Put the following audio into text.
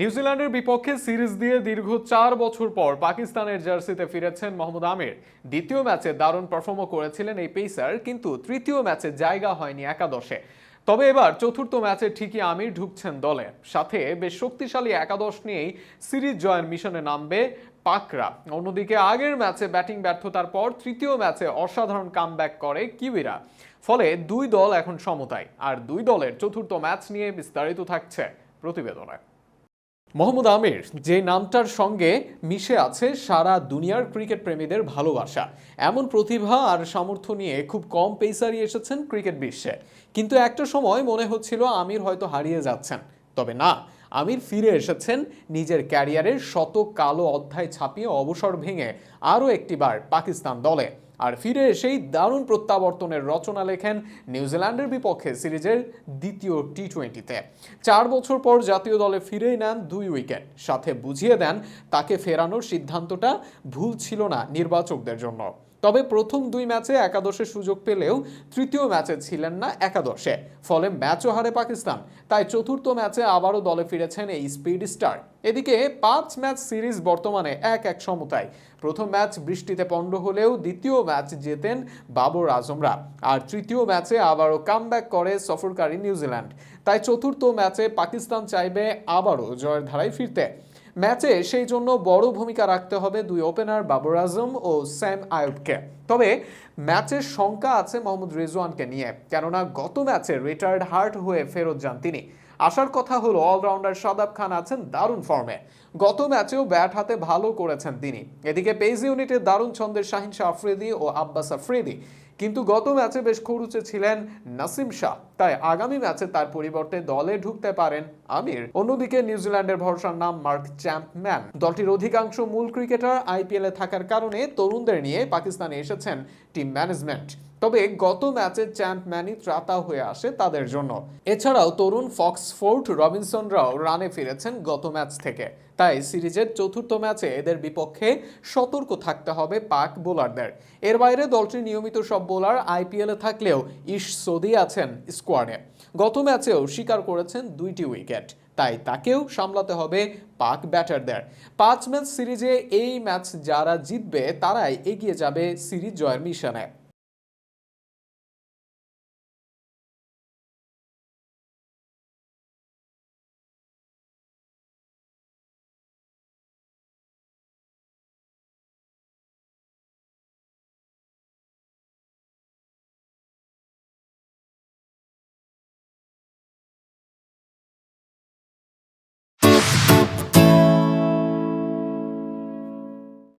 নিউজিল্যান্ডের বিপক্ষে সিরিজ দিয়ে দীর্ঘ চার বছর পর পাকিস্তানের জার্সিতে ফিরেছেন মোহাম্মদ আমির। দ্বিতীয় ম্যাচে দারুণ পারফর্মও করেছিলেন এই পেসার, কিন্তু তৃতীয় ম্যাচে জায়গা হয়নি একাদশে। তবে এবার চতুর্থ ম্যাচে ঠিকই আমির ঢুকছেন দলে। সাথে বেশ শক্তিশালী একাদশ নিয়েই সিরিজ জয়ের মিশনে নামবে পাকরা। অন্যদিকে আগের ম্যাচে ব্যাটিং ব্যর্থতার পর তৃতীয় ম্যাচে অসাধারণ কামব্যাক করে কিউইরা। ফলে দুই দল এখন সমতায়, আর দুই দলের চতুর্থ ম্যাচ নিয়ে বিস্তারিত থাকছে প্রতিবেদনে। মোহাম্মদ আমির, যে নামটার সঙ্গে মিশে আছে সারা দুনিয়ার ক্রিকেট প্রেমীদের ভালোবাসা। এমন প্রতিভা আর সামর্থ্য নিয়ে খুব কম পেসারই এসেছেন ক্রিকেট বিশ্বে। কিন্তু একটা সময় মনে হচ্ছিল আমির হয়তো হারিয়ে যাচ্ছেন। তবে না, আমির ফিরে এসেছেন নিজের ক্যারিয়ারের শত কালো অধ্যায় ছাপিয়ে অবসর ভেঙে আরও একটিবার পাকিস্তান দলে। আর ফিরে এসেই দারুণ প্রত্যাবর্তনের রচনা লেখেন নিউজিল্যান্ডের বিপক্ষে সিরিজের দ্বিতীয় টি টোয়েন্টিতে চার বছর পর জাতীয় দলে ফিরে নেন দুই উইকেট। সাথে বুঝিয়ে দেন, তাকে ফেরানোর সিদ্ধান্তটা ভুল ছিল না নির্বাচকদের জন্য। তবে প্রথম দুই ম্যাচে একাদশে সুযোগ পেলেও তৃতীয় ম্যাচে ছিলেন না একাদশে, ফলে ম্যাচও হারে পাকিস্তান। তাই চতুর্থ ম্যাচে আবারও দলে ফিরেছেন এই স্পিড স্টার। এদিকে পাঁচ ম্যাচ সিরিজ বর্তমানে এক এক সমতায়। প্রথম ম্যাচ বৃষ্টিতে পণ্ড হলেও দ্বিতীয় ম্যাচ জেতেন বাবর আজমরা। আর তৃতীয় ম্যাচে আবারও কামব্যাক করে সফরকারী নিউজিল্যান্ড। তাই চতুর্থ ম্যাচে পাকিস্তান চাইবে আবারও জয়ের ধারায় ফিরতে। ম্যাচে সেই জন্য বড় ভূমিকা রাখতে হবে দুই ওপেনার বাবর আজম ও স্যাম আয়ুবকে। তবে ম্যাচের শঙ্কা আছে মোহাম্মদ রেজওয়ানকে নিয়ে, কেননা গত ম্যাচে রিটায়ার্ড হার্ট হয়ে ফেরত যান তিনি। আসার কথা হলো, অলরাউন্ডার সাদাব খান আছেন দারুণ ফর্মে। গত ম্যাচেও ব্যাট হাতে ভালো করেছেন তিনি। এদিকে পেজ ইউনিটে দারুণ ছন্দের শাহিন শাহ আফ্রিদি ও আব্বাস আফ্রিদি। কিন্তু গত ম্যাচে বেশ খরুচে ছিলেন নাসিম শাহ। তাই আগামী ম্যাচে তার পরিবর্তে দলে ঢুকতে পারেন আমির। অন্যদিকে নিউজিল্যান্ডের ভরসার নাম মার্ক চ্যাম্পম্যান। দলটির অধিকাংশ মূল ক্রিকেটার আইপিএলে থাকার কারণে তরুণদের নিয়ে পাকিস্তানে এসেছেন টিম ম্যানেজমেন্ট। তবে গত ম্যাচে চ্যাম্পম্যানই ত্রাতা হয়ে আসে তাদের জন্য। এছাড়াও তরুণ ফক্সফোর্ড রবিনসনরাও রানে ফিরেছেন গত ম্যাচ থেকে। তাই সিরিজের চতুর্থ ম্যাচে এদের বিপক্ষে সতর্ক থাকতে হবে পাক বোলারদের। এর বাইরে দলটির নিয়মিত সব বোলার আইপিএলে থাকলেও ইশ সদি আছেন স্কোয়াডে। গত ম্যাচেও স্বীকার করেছেন দুইটি উইকেট। তাই তাকেও সামলাতে হবে পাক ব্যাটারদের। পাঁচ ম্যাচ সিরিজে এই ম্যাচ যারা জিতবে, তারাই এগিয়ে যাবে সিরিজ জয়ের মিশনে।